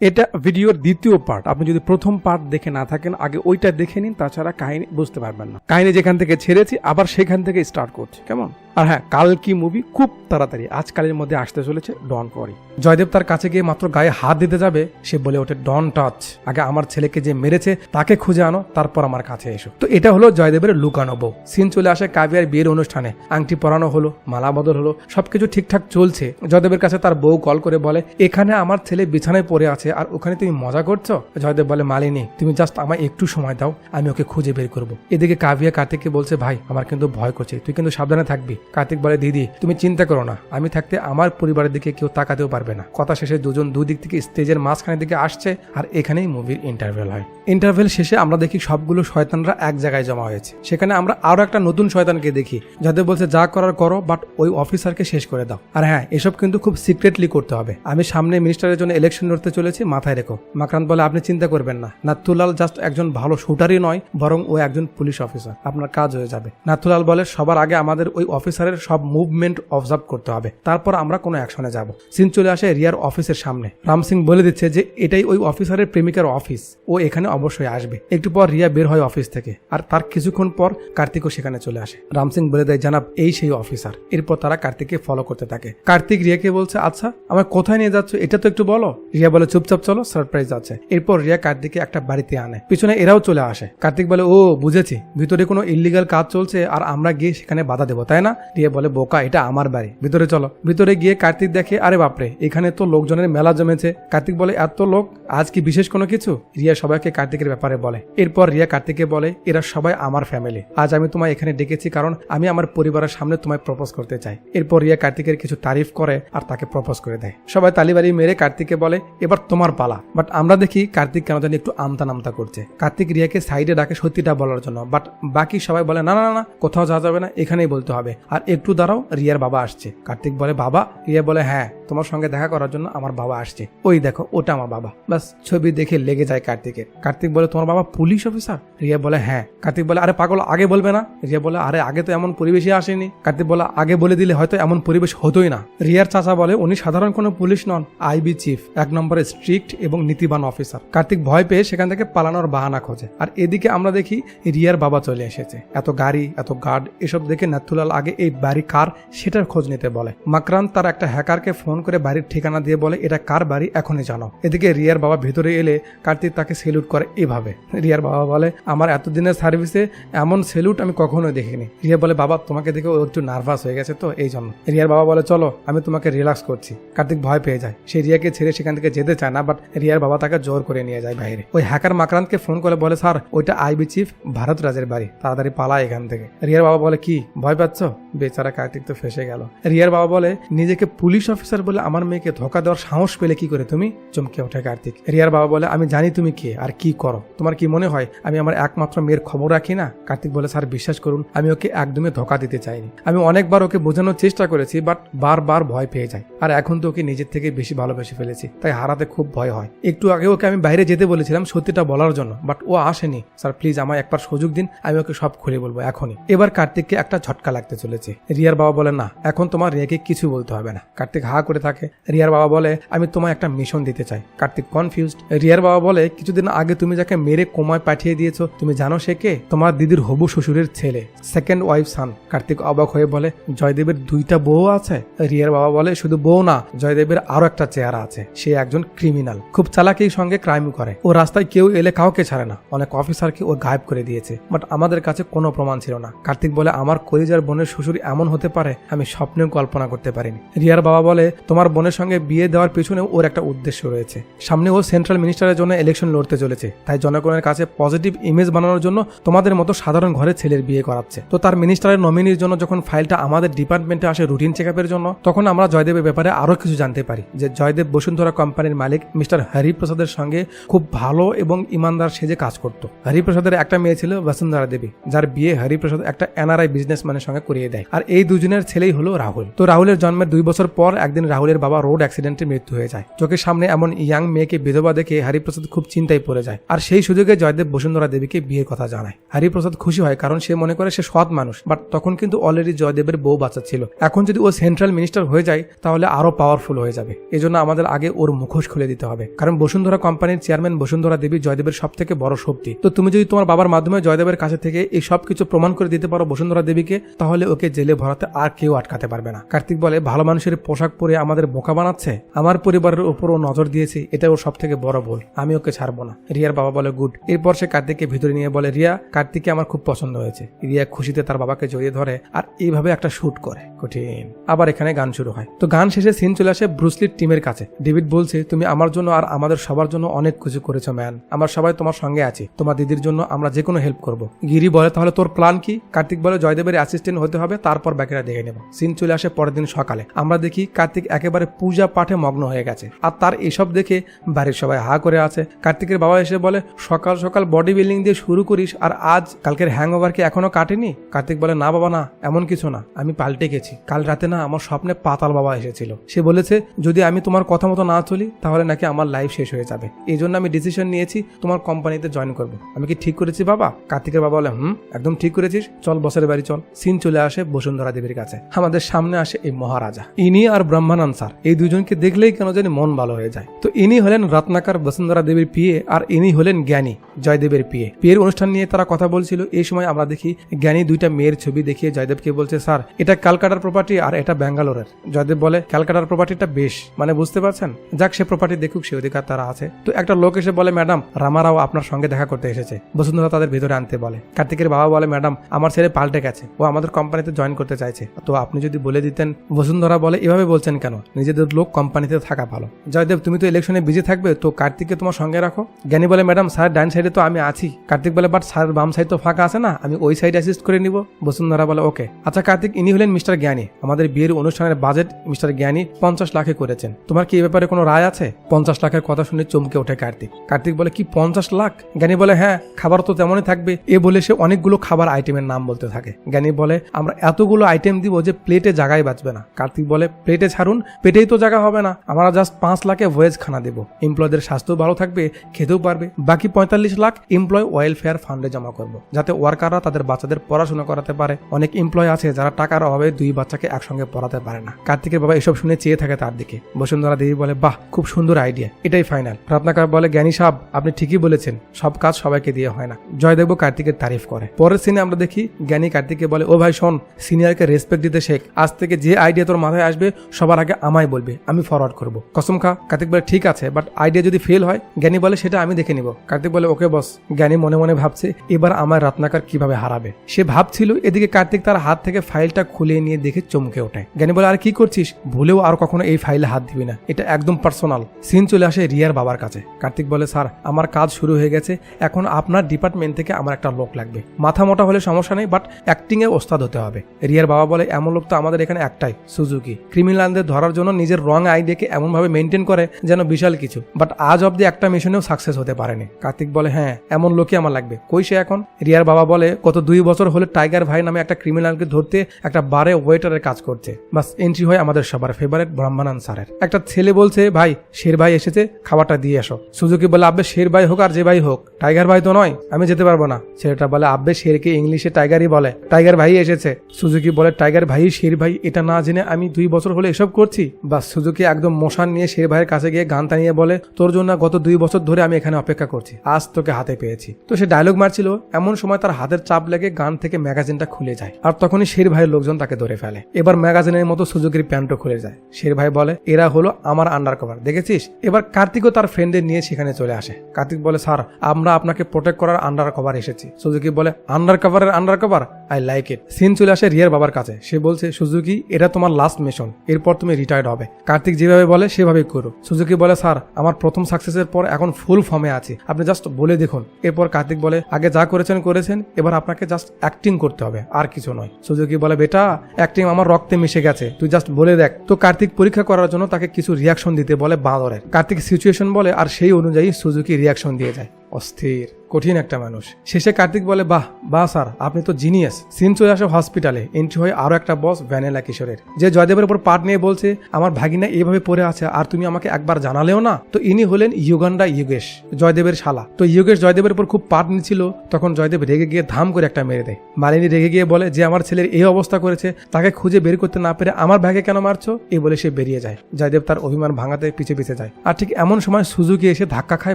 এটা ভিডিওর দ্বিতীয় পার্ট আপনি যদি প্রথম পার্ট দেখে না থাকেন, আগে ওইটা দেখে নিন, তাছাড়া কাহিনী বুঝতে পারবেন না। কাহিনী যেখান থেকে ছেড়েছি, আবার সেখান থেকে স্টার্ট করছি। কেমন? আর হ্যাঁ কাল কি মুভি খুব তাড়াতাড়ি। আজকালের মধ্যে আসতে চলেছে ডন পরি জয়দেব তার কাছে গিয়ে মাত্র গায়ে হাত দিতে যাবে, সে বলে ওঠে ডন টাচ আগে আমার ছেলেকে যে মেরেছে, তাকে খুঁজে আনো, তারপর আমার কাছে এসো। তো এটা হলো জয়দেবের লুকানো বউ। সিন চলে আসে কাবিয়ার বিয়ের অনুষ্ঠানে। আংটি পরানো হলো, মালা বদল হলো, সবকিছু ঠিকঠাক চলছে। জয়দেবের কাছে তার বউ কল করে বলে, এখানে আমার ছেলে বিছানায় পড়ে আছে, আর ওখানে তুমি মজা করছ? জয়দেব বলে, মালিনী, তুমি জাস্ট আমায় একটু সময় দাও, আমি ওকে খুঁজে বের করব। এদিকে কাবিয়া কার্তিককে বলছে, ভাই, আমার কিন্তু ভয় করছে, তুই কিন্তু সাবধানে থাকবি। কার্তিক বলে, দিদি, তুমি চিন্তা করো না। আমি থাকতে আমার পরিবারের দিকে কেউ তাকাতেও পারবে না। কথা শেষে দুজন দুদিক থেকে স্টেজের মাঝখানের দিকে আসছে আর এখানেই মুভির ইন্টারভেল হয়। ইন্টারভেল শেষে আমরা দেখি সবগুলো শয়তানরা এক জায়গায় জমা হয়েছে। সেখানে আমরা আরও একটা নতুন শয়তানকে দেখি, যাদের বলছে, যা করার করো বাট ওই অফিসারকে শেষ করে দাও। আর হ্যাঁ এসব কিন্তু খুব সিক্রেটলি করতে হবে। আমি সামনে মিনিস্টারের জন্য ইলেকশন লড়তে চলেছি, মাথায় রেখো। মাকরান্ত বলে, আপনি চিন্তা করবেন না। নাথুলাল জাস্ট একজন ভালো শুটারই নয়, বরং ও একজন পুলিশ অফিসার আপনার কাজ হয়ে যাবে। নাথুলাল বলে, সবার আগে আমাদের ওই অফিসারের সব মুভমেন্ট অবজার্ভ করতে হবে। তারপর আমরা কোনো অ্যাকশনে যাব। সিন চলে আসে রিয়ার অফিসের সামনে। রাম সিং বলে দিচ্ছে যে, এটাই ওই অফিসারের প্রেমিকার অফিস। ও এখানে অবশ্যই আসবে। একটু পর রিয়া বের হয় অফিস থেকে। আর তার কিছুক্ষণ পর কার্তিকও সেখানে চলে আসে। রাম সিং বলে দেয়, জানাব, এই সেই অফিসার। এরপর তারা কার্তিককে ফলো করতে থাকে। কার্তিক রিয়াকে বলছে আচ্ছা আমার কোথায় নিয়ে যাচ্ছ? এটা তো একটু বলো। রিয়া বলে, চুপচাপ চলো সারপ্রাইজ আছে। এরপর রিয়া কার্তিককে একটা বাড়িতে আনে। পিছনে এরাও চলে আসে। কার্তিক বলে, ও, বুঝেছি। ভিতরে কোনো ইলিগাল কাজ চলছে, আর আমরা গিয়ে সেখানে বাধা দেবো, তাই না? রিয়া বলে, বোকা, এটা আমার বাড়ি। ভিতরে চলো। ভিতরে গিয়ে কার্তিক দেখে, আরে বাপরে, এখানে তো লোকজনের মেলা জমেছে। কার্তিক বলে, এত লোক? আজ কি বিশেষ কোনো কিছু? রিয়া সবাইকে কার্তিকের ব্যাপারে বলে। এরপর রিয়া কার্তিককে বলে, এরা সবাই আমার ফ্যামিলি আজ আমি তোমায় এখানে ডেকেছি কারণ আমি আমার পরিবারের সামনে তোমায় প্রপোজ করতে চাই। এরপর রিয়া কার্তিকের কিছু তারিফ করে আর তাকে প্রপোজ করে দেয়। সবাই তালিবাড়ি মেরে কার্তিককে বলে, এবার তোমার পালা। বাট আমরা দেখি কার্তিক কেন জানি একটু আমতা নামতা করছে। কার্তিক রিয়াকে সাইডে ডাকে সত্যিটা বলার জন্য। বাট বাকি সবাই বলে না না না, কোথাও যাওয়া যাবে না, এখানেই বলতে হবে। আর একটু দাঁড়াও, রিয়ার বাবা আসছে। কার্তিক বলে, বাবা? রিয়া বলে হ্যাঁ তোমার সঙ্গে দেখা করার জন্য আমার বাবা আসছে। ওই দেখো, ওটা আমার বাবা। বাস ছবি দেখে লেগে যায় কার্তিকের। কার্তিক বলে, তোমার বাবা পুলিশ অফিসার? রিয়া বলে হ্যাঁ। কার্তিক বলে, আরে পাগল, আগে বলবে না? রিয়া বলে, আরে আগে তো এমন পরিবেশই আসেনি। কার্তিক বলে, আগে বলে দিলে হয়তো এমন পরিবেশ হতোই না। রিয়ার চাচা বলে, উনি সাধারণ কোনো পুলিশ নন, আইবি চিফ, এক নম্বরে স্ট্রিক্ট এবং নীতিবান অফিসার। কার্তিক ভয় পেয়ে সেখান থেকে পালানোর বাহানা খোঁজে। আর এদিকে আমরা দেখি রিয়ার বাবা চলে এসেছে। এত গাড়ি, এত গার্ড, এসব দেখে নাথুলাল আগে এই বাড়ি কার সেটার খোঁজ নিতে বলে। মাকরান তার একটা হ্যাকারকে ফোন করে বাড়ির ঠিকানা দিয়ে বলে, এটা কার বাড়ি? এখনই জানো। এদিকে রিয়ার বাবা ভেতরে এলে কার্তিক তাকে সেলুট করে এভাবে। রিয়ার বাবা বলে, আমার এতদিনের সার্ভিসে এমন সেলুট আমি কখনোই দেখিনি। রিয়া বলে, বাবা, তোমাকে দেখে ও একটু নার্ভাস হয়ে গেছে তো, এই জন্য। রিয়ার বাবা বলে, চলো, আমি তোমাকে রিল্যাক্স করছি। কার্তিক ভয় পেয়ে যায়। সে রিয়াকে ছেড়ে সেখান থেকে যেতে চায় না বাট রিয়ার বাবা তাকে জোর করে নিয়ে যায় বাইরে। ওই হ্যাকার মাকরান্তকে ফোন করে বলে, স্যার, ওইটা আইবি চিফ ভারত রাজের বাড়ি। তাড়াতাড়ি পালা এখান থেকে। রিয়ার বাবা বলে, কি? ভয় পাচ্ছ? বেচারা কার্তিক তো ফেসে গেল। রিয়ার বাবা বলে, নিজেকে পুলিশ অফিসার বলে আমার মেয়েকে ধোকা দেওয়ার সাহস পেলে কি করে তুমি? চমকে ওঠে কার্তিক রিয়ার বাবা বলে, আমি জানি তুমি কে, আর কি করো। তোমার কি মনে হয় আমি আমার একমাত্র মেয়ের খবর রাখি না? কার্তিক বলে, স্যার, বিশ্বাস করুন, আমি ওকে একদমই ধোকা দিতে চাইনি। আমি অনেকবার ওকে বোঝানোর চেষ্টা করেছি, বাট বারবার ভয় পেয়ে যায়। আর এখন তো ওকে নিজের থেকে বেশি ভালোবেসে ফেলেছি, তাই হারাতে খুব ভয় হয়। একটু আগে ওকে আমি বাইরে যেতে বলেছিলাম সত্যিটা বলার জন্য, বাট ও আসেনি। স্যার, প্লিজ আমার একবার সুযোগ দিন, আমি ওকে সব খুলে বলব, এখনই। এবার কার্তিককে একটা ঝটকা লাগতে চলেছে। রিয়ার বাবা বলে না, এখন তোমার রিয়াকে কিছু বলতে হবে না। কার্তিক হা করে থাকে। রিয়ার বাবা বলে, আমি তোমায় একটা মিশন দিতে চাই। কার্তিক কনফিউজড রিয়ার বাবা বলে, কিছুদিন আগে তুমি যাকে মেরে কোমায় পাঠিয়ে দিয়েছ, তুমি জানো সে কে? তোমার দিদির হবু শ্বশুরের ছেলে সেকেন্ড ওয়াইফ সান কার্তিক অবাক হয়ে বলে, জয়দেবের দুইটা বউ আছে? রিয়ার বাবা বলে, শুধু বউ না, জয়দেবের আরও একটা চেহারা আছে। সে একজন ক্রিমিনাল খুব চালাকির সঙ্গে ক্রাইম করে। ও রাস্তায় কেউ এলে কাউকে ছাড়ে না। অনেক অফিসারকে ও গায়েব করে দিয়েছে। বাট আমাদের কাছে কোনো প্রমাণ ছিল না। কার্তিক বলে, আমার কলিজার বোনের শ্বশুর এমন হতে পারে, আমি স্বপ্নেও কল্পনা করতে পারিনি। রিয়ার বাবা বলে, তোমার বোনের সঙ্গে বিয়ে দেওয়ার পেছনে ওর একটা উদ্দেশ্য রয়েছে। সামনে ও সেন্ট্রাল মিনিস্টারের জন্য ইলেকশন লড়তে চলেছে। তাই জনগণের কাছে পজিটিভ ইমেজ বানানোর জন্য তোমাদের মতো সাধারণ ঘরে ছেলের বিয়ে করাচ্ছে। তো তার মিনিস্টারের নমিনির জন্য যখন ফাইলটা আমাদের ডিপার্টমেন্টে আসে রুটিন চেক জন্য, তখন আমরা জয়দেবের ব্যাপারে আরও কিছু জানতে পারি। যে জয়দেব বসুন্ধরা কোম্পানির মালিক, মিস্টার হরিপ্রসাদের সঙ্গে খুব ভালো এবং ইমানদার সেজে কাজ করত। হরিপ্রসাদের একটা মেয়ে ছিল বসুন্ধরা দেবী, যার বিয়ে হরিপ্রসাদ একটা এনআরআই বিজনেসম্যানের সঙ্গে করিয়ে দেয়। দেয়। আর এই দুজনের ছেলেই হলো রাহুল। তো রাহুলের জন্মের দুই বছর পর একদিন রাহুলের বাবা রোড অ্যাক্সিডেন্টে মৃত্যু হয়ে যায়। চোখের সামনে এমন ইয়াং মেয়েকে বিধবা দেখে হরিপ্রসাদ খুব চিন্তায় পড়ে যায়। আর সেই সুযোগে জয়দেব বসুন্ধরা দেবীকে বিয়ের কথা জানায়। হরিপ্রসাদ খুশি হয় কারণ সে মনে করে সে সৎ মানুষ, বাট তখন কিন্তু অলরেডি জয়দেবের বউ বাচ্চা ছিল। এখন যদি ও সেন্ট্রাল মিনিস্টার হয়ে যায়, তাহলে আরও পাওয়ারফুল হয়ে যাবে। এজন্য আমাদের আগে ওর মুখোশ খুলে দিতে হবে। কারণ বসুন্ধরা কোম্পানির চেয়ারম্যান বসুন্ধরা দেবী জয়দেবের সব থেকে বড় শক্তি। তো তুমি যদি তোমার বাবার মাধ্যমে জয়দেবের কাছে থেকে এই সব কিছু প্রমাণ করে দিতে পারো বসুন্ধরা দেবীকে, তাহলে ওকে জেলে ভরাতে আর কেউ আটকাতে পারবে না। কার্তিক বলে, ভালো মানুষের পোশাক পরে আমাদের বোকা বানাচ্ছে? আমার পরিবারের উপর ও নজর দিয়েছে এটা ওর সব থেকে বড় ভুল। আমি ওকে ছাড়বো না। রিয়ার বাবা বলে, গুড। এরপর সে কার্তিককে ভিতরে নিয়ে বলে, রিয়া, কার্তিককে আমার খুব পছন্দ হয়েছে। রিয়া খুশিতে তার বাবাকে জড়িয়ে ধরে আর এইভাবে একটা শুট করে। কঠিন। আবার এখানে গান শুরু হয়। তো গান শেষে সিন চলে আসে ব্রুসলির টিমের কাছে। ডেভিড বলছে, তুমি আমার জন্য আর আমাদের সবার জন্য অনেক কিছু করেছ, ম্যান। আমরা সবাই তোমার সঙ্গে আছি। তোমার দিদির জন্য আমরা যে কোনো হেল্প করব। গিরি বলে, তাহলে তোর প্ল্যান কি? কার্তিক বলে, জয়দেবের অ্যাসিস্ট্যান্ট হতে হবে তারপর বাকিরা দেখে নেব। সিন চলে আসে পরের দিন সকালে। আমরা দেখি কার্তিক একেবারে পূজা পাঠে মগ্ন হয়ে গেছে। আর তার এসব দেখে বাড়ির সবাই হা করে আছে। কার্তিকের বাবা এসে বলে, সকাল সকাল বডি বিল্ডিং দিয়ে শুরু করিস, আর আজ কালকের হ্যাং ওভার কি এখনও কাটেনি? কার্তিক বলে, না বাবা, না, এমন কিছু না। আমি পাল্টে গেছি। কাল রাতে না আমার স্বপ্নে পাতাল বাবা এসেছিল। সে বলেছে, যদি আমি তোমার কথা মতো না চলি, তাহলে নাকি আমার লাইফ শেষ হয়ে যাবে। এই জন্য আমি ডিসিশন নিয়েছি, তোমার কোম্পানিতে জয়েন করব। আমি কি ঠিক করেছি বাবা? কার্তিকের বাবা বলে, হুম, একদম ঠিক করেছিস। চল বসের বাড়ি চল। সিন চলে আসে বসুন্ধরা দেবীর কাছে। আমাদের সামনে আসে এই মহারাজা। ইনি আর ব্রহ্মানন্দ স্যার। এই দুজনকে দেখলেই কেন জানি মন ভালো হয়ে যায়। তো ইনি হলেন রত্নাকার বসুন্ধরা দেবীর পিয়ে আর ইনি হলেন জ্ঞানী, জয়দেবের পিয়ে। পিয়ের অনুষ্ঠান নিয়ে তারা কথা বলছিল। এই সময় আমরা দেখি জ্ঞানী দুইটা মেয়ের ছবি দেখিয়ে জয়দেবকে বলছে, স্যার, এটা ক্যালকাটার প্রপার্টি আর এটা ব্যাঙ্গালোরের। জয়দেব বলে, ক্যালকাটার প্রপার্টিটা বেশ। মানে বুঝতে পারছেন? যাক, সে প্রপার্টি দেখুক, সে অধিকার তারা আছে। তো একটা লোক এসে বলে, ম্যাডাম, রামারাও আপনার সঙ্গে দেখা করতে এসেছে। বসুন্ধরা তাদের ভিতরে আনতে বলে। কার্তিকের বাবা বলে, ম্যাডাম, আমার ছেলে পাল্টে গেছে। ও আমাদের কোম্পানিতে জয়েন করতে চাইছে। তো আপনি যদি বলে দিতেন, বসুন্ধরা বলে, এভাবে বলছেন কেন? নিজেদের লোক কোম্পানিতে থাকা ভালো। জয়দেব, তুমি তো ইলেকশনে বিজি থাকবে, তো কার্তিককে তোমার সঙ্গে রাখো। জ্ঞানী বলে ম্যাডাম স্যার ডান সাইডে তো আমি আছি। কার্তিক বলে বাট স্যার বাম সাইড তো ফাঁকা আছে না, আমি ওই সাইডে অ্যাসিস্ট করে নিব। বসুন্ধরা বলে ওকে আচ্ছা কার্তিক, ইনি হলেন মিস্টার জ্ঞানী। আমাদের বিয়ের অনুষ্ঠানের বাজেট মিস্টার জ্ঞানী পঞ্চাশ লাখে করেছেন। তোমার কি এই ব্যাপারে কোনো রায় আছে? পঞ্চাশ লাখের কথা শুনে চমকে ওঠে কার্তিক। কার্তিক বলে, কি পঞ্চাশ লাখ? জ্ঞানী বলে হ্যাঁ খাবার তো তেমনই থাকবে। এ বলে সে অনেকগুলো খাবার আইটেমের নাম বলতে থাকে। জ্ঞানী বলে, আমরা এতগুলো আইটেম দিব যে প্লেটে জায়গায় বাঁচবে না। কার্তিক বলে প্লেটে ছাড়ুন, পেটেই তো জায়গা হবে না। আমরা জাস্ট পাঁচ লাখে ভয়েজ খানা দেবো। এমপ্লয়দের স্বাস্থ্য ভালো থাকবে, খেতেও পারবে। বাকি পঁয়তাল্লিশ লাখ এমপ্লয় ওয়েলফেয়ার ফান্ডে জমা করব, যাতে ওয়ার্কাররা তাদের বাচ্চাদের পড়াশোনা করাতে পারে। অনেক এমপ্লয় আছে যারা টাকার অভাবে দুই বাচ্চাকে একসঙ্গে পড়াতে পারে না। কার্তিকের বাবা এসব শুনে চেয়ে থাকে তার দিকে। বসুন্ধরা দেবী বলে, বাহ, খুব সুন্দর আইডিয়া এটাই ফাইনাল রত্নাকর বলে, জ্ঞানী সাহ আপনি ঠিকই বলেছেন। সব কাজ সবাইকে দিয়ে হয় না। জয়দেব কার্তিকের তারিফ করে। পরের সিনে আমরা দেখি, জ্ঞানী কার্তিককে বলে, ও ভাই, শোন সিনিয়রকে রেসপেক্ট দিতে শেখ। আজ থেকে যে আইডিয়া তোর মাথায় আসবে, সবার আগে আমায় বলবে, আমি ফরওয়ার্ড করব। কসম খা, কার্তিক বলে ঠিক আছে বাট আইডিয়া যদি ফেল হয়, জ্ঞানী বলে সেটা আমি দেখে নিব। কার্তিক বলে, ওকে বস জ্ঞানী মনে মনে ভাবছে, এবার আমার রত্নাকর কীভাবে হারাবে? সে ভাবছিল, এদিকে কার্তিক তার হাত থেকে ফাইলটা খুলে নিয়ে দেখে চমকে ওঠে। জ্ঞানী বলে, আর কি করছিস? ভুলেও আর কখনো এই ফাইলে হাত দিবি না। এটা একদম পার্সোনাল সিন চলে আসে রিয়ার বাবার কাছে। কার্তিক বলে, স্যার, আমার কাজ শুরু হয়ে গেছে, এখন আপনার ডিপার্টমেন্ট থেকে আমার একটা লোক লাগবে। মাথা মোটা হলে সমস্যা নেই বাট অ্যাক্টিং এ ওস্তাদ হতে হবে। রিয়ার বাবা বলে, এমন লোক তো আমাদের এখানে একটাই, সুজুকি। ক্রিমিনালদের ধরার জন্য নিজের রং আইডিয়াকে এমনভাবে মেনটেন করে যেন বিশাল কিছু। বাট আজ অব্দি একটা মিশনেও সাকসেস হতে পারেনি। কার্তিক বলে হ্যাঁ এমন লোকই আমার লাগবে। কই সে এখন? রিয়ার বাবা বলে কত দুই বছর হলে টাইগার ভাই নামে একটা ক্রিমিনালকে ধরতে একটা বারে ওয়েটারের কাজ করছে। বাস এন্ট্রি হয় আমাদের সবার ফেভারিট ব্রহ্মানন্দ স্যারের। একটা ছেলে বলছে, ভাই, শের ভাই এসেছে, খাবারটা দিয়ে আসো সুজুকি বলে, আব্বে, শের ভাই হোক আর যে ভাই হোক টাইগার ভাই তো নয়, আমি যেতে পারব না। ছেলেটা বলে, আব্বে, শেরকে ইংলিশে টাইগারই বলে টাইগার ভাই এসেছে। সুজুকি বলে, টাইগার ভাই, শের ভাই, এটা না জেনে আমি দুই বছর হলে এসব করছি? বাস, সুজুকি একদম মশান নিয়ে শের ভাইয়ের কাছে গিয়ে গান টানিয়ে বলে, তোর জন্য গত দুই বছর ধরে আমি এখানে অপেক্ষা করছি। আজ তোকে হাতে পেয়েছি। তো সে ডায়লগ মারছিল। এমন সময় তার হাতের চাপ লেগে গান থেকে ম্যাগাজিনটা খুলে যায়। আর তখনই শের ভাইয়ের লোকজন তাকে ধরে ফেলে। এবার ম্যাগাজিনের মতো সুজুকির প্যান্টও খুলে যায়। শের ভাই বলে, এরা হলো আমার আন্ডার কভার দেখেছিস? এবার কার্তিকও তার ফ্রেন্ডের নিয়ে সেখানে চলে আসে। কার্তিক বলে, স্যার, আমরা আপনাকে প্রোটেক্ট করার আন্ডার কভার এসেছি। সুজুকি বলে under কভারের under cover I like it scene চলে আসে রিয়ার বাবার কাছে। সে বলছে, সুজুকি, এটা তোমার লাস্ট মিশন এরপর তুমি রিটায়ার্ড হবে। কার্তিক যেভাবে বলে, সেভাবেই করো সুজুকি বলে, স্যার, আমার প্রথম সাকসেসের পর এখন ফুল ফর্মে আছি। আপনি জাস্ট বলে দেখুন। এরপর কার্তিক বলে, আগে যা করেছেন করেছেন। এবার আপনাকে জাস্ট অ্যাক্টিং করতে হবে, আর কিছু নয়। সুজুকি বলে, বেটা অ্যাক্টিং আমার রক্তে মিশে গেছে। তুই জাস্ট বলে দেখ। তো কার্তিক পরীক্ষা করার জন্য তাকে কিছু রিয়াকশন দিতে বলে বাঁদরের। কার্তিক সিচুয়েশন বলে, আর সেই অনুযায়ী সুজুকি রিয়াকশন দিয়ে যায়। অস্থির। কঠিন একটা মানুষ। শেষে কার্তিক বলে, বাহ বাহ স্যার, আপনি তো জিনিয়াস সিন চলে আসে হসপিটালে এন্ট্রি হয়ে আরও একটা বস ভ্যানেলা কিশোরের। যে জয়দেবের উপর পাট নিয়ে বলছে, আমার ভাগিনা এইভাবে পড়ে আছে, আর তুমি আমাকে একবার জানালেও না? তো ইনি হলেন ইউগান্ডা ইয়োগেশ জয়দেবের শালা। তো ইয়োগেশ জয়দেবের উপর খুব পাট নিচ্ছিল, তখন জয়দেব রেগে গিয়ে ধাম করে একটা মেরে দেয়। মালিনী রেগে গিয়ে বলে, যে আমার ছেলের এই অবস্থা করেছে, তাকে খুঁজে বের করতে না পেরে আমার ভাগে কেন মারছো? এই বলে সে বেরিয়ে যায়। জয়দেব তার অভিমান ভাঙাতে পিছে পিছে যায়। আর ঠিক এমন সময় সুজুকি এসে ধাক্কা খায়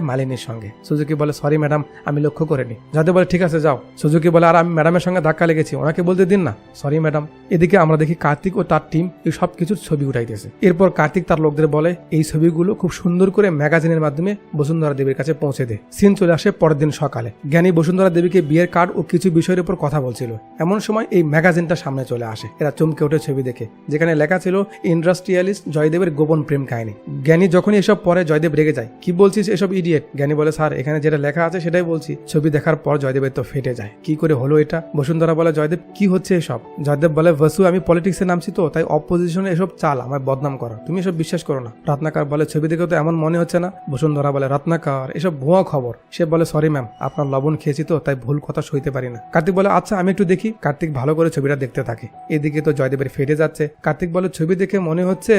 মালিনীর সঙ্গে। সুজুকি বলে, সরি ম্যাডাম আমি লক্ষ্য করিনি। জয়দেব বলে, ঠিক আছে, যাও। সুজুকি বলে, আর আমি ম্যাডামের সঙ্গে ধাক্কা লেগেছি, ওনাকে বলতে দিন না। সরি ম্যাডাম এদিকে আমরা দেখি কার্তিক ও তার টিম এই সব কিছুর ছবি উঠাইতেছে। এরপর কার্তিক তার লোকদের বলে, এই ছবিগুলো খুব সুন্দর করে ম্যাগাজিনের মাধ্যমে বসুন্ধরা দেবীর কাছে পৌঁছে দেয় সিন চলে আসে পরের দিন সকালে। জ্ঞানী বসুন্ধরা দেবীকে বিয়ের কার্ড ও কিছু বিষয়ের উপর কথা বলছিল। এমন সময় এই ম্যাগাজিনটা সামনে চলে আসে। এরা চমকে ওঠে ছবি দেখে, যেখানে লেখা ছিল, ইন্ডাস্ট্রিয়ালিস্ট জয়দেবের গোপন প্রেম কাহিনী। জ্ঞানী যখনই এসব পরে জয়দেব রেগে যায়, কি বলছিস এসব ইডিয়েট জ্ঞানী বলে, স্যার, এখানে যেটা লেখা আছে সেটাই বলছি, ছবি দেখার পর জয়দেবের তো ফেটে যায়। কি করে হলো এটা? বসুন্ধরা বলে, জয়দেব, কি হচ্ছে এসব? জয়দেব বলে বসু আমি পলিটিক্সে নামছি তো, তাই অপোজিশনে এসব চাল আমার বদনাম করো। তুমি এসব বিশ্বাস করো না। রত্নাকার বলে, ছবি দেখে তো এমন মনে হচ্ছে না? বসুন্ধরা বলে, রত্নাকার, এসব ভুয়া খবর। সে বলে, সরি ম্যাম আপনার লবণ খেয়েছি তো, তাই ভুল কথা সইতে পারি না। কার্তিক বলে আচ্ছা আমি একটু দেখি। কার্তিক ভালো করে ছবিটা দেখতে থাকে। এদিকে তো জয়দেবের ফেটে যাচ্ছে। কার্তিক বলে, ছবি দেখে মনে হচ্ছে